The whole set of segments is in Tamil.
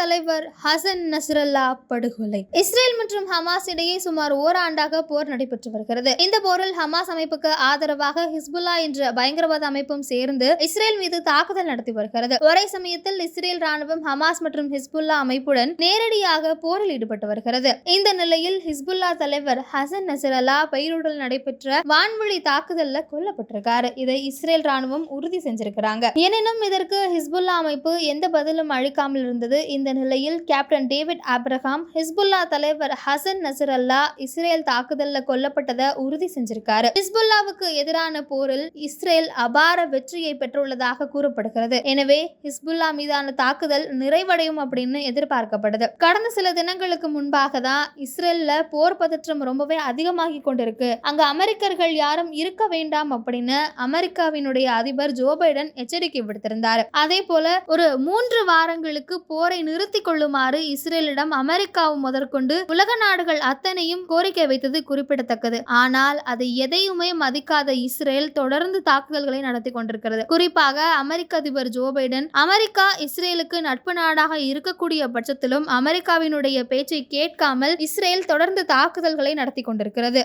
தலைவர் ஹசன் நஸ்ரல்லா படுகொலை. இஸ்ரேல் மற்றும் ஹமாஸ் இடையே சுமார் ஓராண்டாக போர் நடைபெற்று வருகிறது. இந்த போரில் ஹமாஸ் அமைப்புக்கு ஆதரவாக ஹிஸ்புல்லா என்ற பயங்கரவாத அமைப்பும் சேர்ந்து இஸ்ரேல் மீது தாக்குதல் நடத்தி வருகிறது. ஒரே சமயத்தில் இஸ்ரேல் ராணுவம் ஹமாஸ் மற்றும் ஹிஸ்புல்லா அமைப்புடன் நேரடியாக போரில் ஈடுபட்டு வருகிறது. இந்த நிலையில் ஹிஸ்புல்லா தலைவர் ஹசன் நஸ்ரல்லா பெய்ரூட்டில் நடைபெற்ற வான்வழி தாக்குதல்ல கொல்லப்பட்டிருக்காரு. இதை இஸ்ரேல் ராணுவம் உறுதி செஞ்சிருக்கிறாங்க. எனினும் இதற்கு ஹிஸ்புல்லா அமைப்பு எந்த பதிலும் அளிக்காமல் இருந்தது. இந்த நிலையில் கேப்டன் டேவிட் ஆப்ரஹாம் ஹிஸ்புல்லா தலைவர் ஹசன் நசரல்லா இஸ்ரேல் தாக்குதலில் கொல்லப்பட்டதை உறுதி செஞ்சிருக்காரு. ஹிஸ்புல்லாவுக்கு எதிரான போரில் இஸ்ரேல் அபார வெற்றியை பெற்றுள்ளதாக கூறப்படுகிறது. எனவே ஹிஸ்புல்லா மீதான தாக்குதல் நிறைவடையும் அப்படின்னு எதிர்பார்க்கப்படுது. கடந்த சில தினங்களுக்கு முன்பாக தான் இஸ்ரேல்ல போர் பதற்றம் ரொம்பவே அதிகமாகி கொண்டிருக்கு. அங்க அமெரிக்கர்கள் யாரும் இருக்க வேண்டாம் அப்படின்னு அமெரிக்காவினுடைய அதிபர் ஜோ பைடன் எச்சரிக்கை விடுத்திருந்தார். அதே போல ஒரு மூன்று வாரங்களுக்கு போரை நிறுத்திக் கொள்ளுமாறு இஸ்ரேலிடம் அமெரிக்காவும் முதற்கொண்டு உலக நாடுகள் அத்தனையும் கோரிக்கை வைத்தது குறிப்பிடத்தக்கது. ஆனால் அது எதையுமே மதிக்காத இஸ்ரேல் தொடர்ந்து தாக்குதல்களை நடத்தி கொண்டிருக்கிறது. குறிப்பாக அமெரிக்க அதிபர் ஜோ பைடன் அமெரிக்கா இஸ்ரேலுக்கு நட்பு நாடாக இருக்கக்கூடிய பட்சத்திலும் அமெரிக்காவினுடைய பேச்சை கேட்காமல் இஸ்ரேல் தொடர்ந்து தாக்குதல்களை நடத்தி கொண்டிருக்கிறது.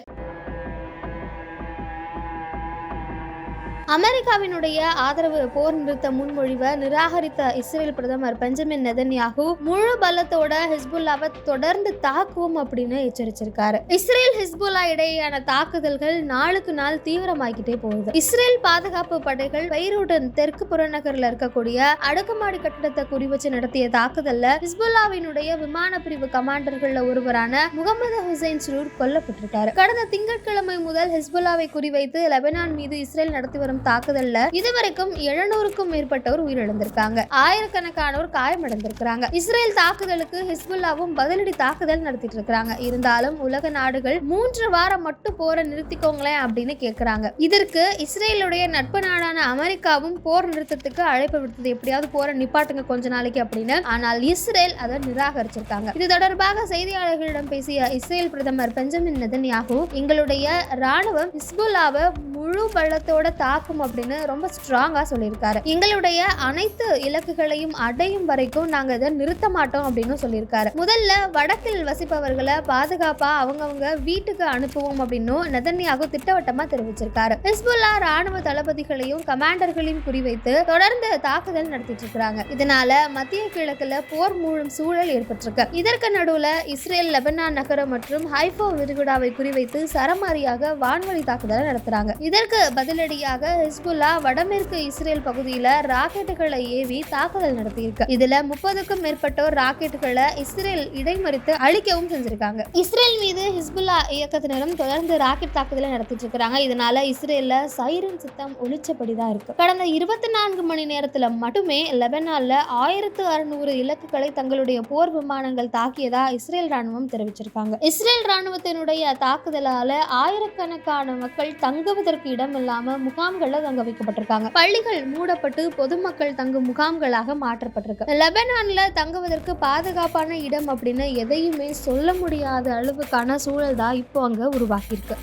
அமெரிக்காவினுடைய ஆதரவு போர் நிறுத்த முன்மொழிவை நிராகரித்த இஸ்ரேல் பிரதமர் பெஞ்சமின் நெதன்யாகு முழு பலத்தோட ஹிஸ்புல்லாவை தொடர்ந்து தாக்குவோம் அப்படின்னு எச்சரிச்சிருக்காரு. இஸ்ரேல் ஹிஸ்புல்லா இடையேயான தாக்குதல்கள் நாளுக்கு நாள் தீவிரமாகிட்டே போகுது. இஸ்ரேல் பாதுகாப்பு படைகள் பெய்ரூட்டின் தெற்கு புறநகர்ல இருக்கக்கூடிய அடுக்குமாடி கட்டிடத்தை குறிவச்சு நடத்திய தாக்குதல்ல ஹிஸ்புல்லாவினுடைய விமான பிரிவு கமாண்டர்கள்ல ஒருவரான முகமது ஹுசைன் சுரூர் கொல்லப்பட்டிருக்காரு. கடந்த திங்கட்கிழமை முதல் ஹிஸ்புல்லாவை குறிவைத்து லெபனான் மீது இஸ்ரேல் நடத்தி வரும் தாக்குதல்ல இதுவரைக்கும் எழுநூறுக்கும் மேற்பட்டோர் உயிரிழந்திருக்காங்க. ஆயிரக்கணக்கானோர் காயமடைந்திருக்கிறாங்க. இஸ்ரேல் தாக்குதலுக்கு ஹிஸ்புல்லாவும் பதிலடி தாக்குதல் நடத்திட்டு இருக்கிறாங்க இருந்தாலும் உலக நாடுகள் மூன்று வாரம் மட்டும் போரை நிறுத்திக்கோங்களேன் அப்படின்னு கேட்கிறாங்க இதற்கு இஸ்ரேலுடைய நட்பு நாடான அமெரிக்காவும் போர் நிறுத்தத்துக்கு அழைப்பு விடுத்தது. எப்படியாவது போரை நிப்பாட்டுங்க கொஞ்ச நாளைக்கு அப்படின்னு. ஆனால் இஸ்ரேல் அதை நிராகரிச்சிருக்காங்க. இது தொடர்பாக செய்தியாளர்களிடம் பேசிய இஸ்ரேல் பிரதமர் பெஞ்சமின் நெதன்யாகு எங்களுடைய ராணுவம் ஹிஸ்புல்லாவை முழு பலத்தோட தாக்கும் அப்படின்னு ரொம்ப ஸ்ட்ராங்கா சொல்லியிருக்காரு. எங்களுடைய அனைத்து இலக்குகளையும் அடையும் வரைக்கும் நாங்க இதை நிறுத்த மாட்டோம் அப்படின்னு சொல்லியிருக்காரு. முதல்ல வடக்கில் வசிப்பவர்களை பாதுகாப்பா அவங்கவுங்க வீட்டுக்கு அனுப்புவோம் அப்படின்னும் நெதன்யாகு திட்டவட்டமா தெரிவிச்சிருக்காரு. ஹிஸ்புல்லா ராணுவ தளபதிகளையும் கமாண்டர்களையும் குறிவைத்து தொடர்ந்து தாக்குதல் நடத்திட்டு இருக்காங்க இதனால மத்திய கிழக்குல போர் மூழும் சூழல் ஏற்பட்டிருக்கு. இதற்கு நடுவுல இஸ்ரேல் லெபனான் நகரம் மற்றும் ஹைஃபோ விரிகுடாவை குறிவைத்து சரமாரியாக வான்வழி தாக்குதலை நடத்துறாங்க. இதற்கு பதிலடியாக ஹிஸ்புல்லா வடமேற்கு இஸ்ரேல் பகுதியில ராக்கெட்டுகளை ஏவி தாக்குதல் நடத்தியிருக்கு. இதுல முப்பதுக்கும் மேற்பட்டோர் ராக்கெட்டுகளை இஸ்ரேல் இடைமறித்து அழிக்கவும் செஞ்சிருக்காங்க. இஸ்ரேல் மீது ஹிஸ்புல்லா இயக்கத்தினரும் தொடர்ந்து ராக்கெட் தாக்குதலை நடத்திட்டு இருக்காங்க. இதனால இஸ்ரேல்ல சைரன் சித்தம் ஒழிச்சபடிதான் இருக்கு. கடந்த இருபத்தி நான்கு மணி நேரத்துல மட்டுமே லெபனான்ல ஆயிரத்து அறுநூறு இலக்குகளை தங்களுடைய போர் விமானங்கள் தாக்கியதா இஸ்ரேல் ராணுவம் தெரிவிச்சிருக்காங்க. இஸ்ரேல் ராணுவத்தினுடைய தாக்குதலால ஆயிரக்கணக்கான மக்கள் தங்குவதற்கு தங்குவதற்கு இடம் இல்லாம முகாம்கள்ல தங்க வைக்கப்பட்டிருக்காங்க. பள்ளிகள் மூடப்பட்டு பொதுமக்கள் தங்கும் முகாம்களாக மாற்றப்பட்டிருக்கு. லெபனான்ல தங்குவதற்கு பாதுகாப்பான இடம் அப்படின்னு எதையுமே சொல்ல முடியாத அளவுக்கான சூழல் தான் இப்போ அங்க உருவாகியிருக்கு.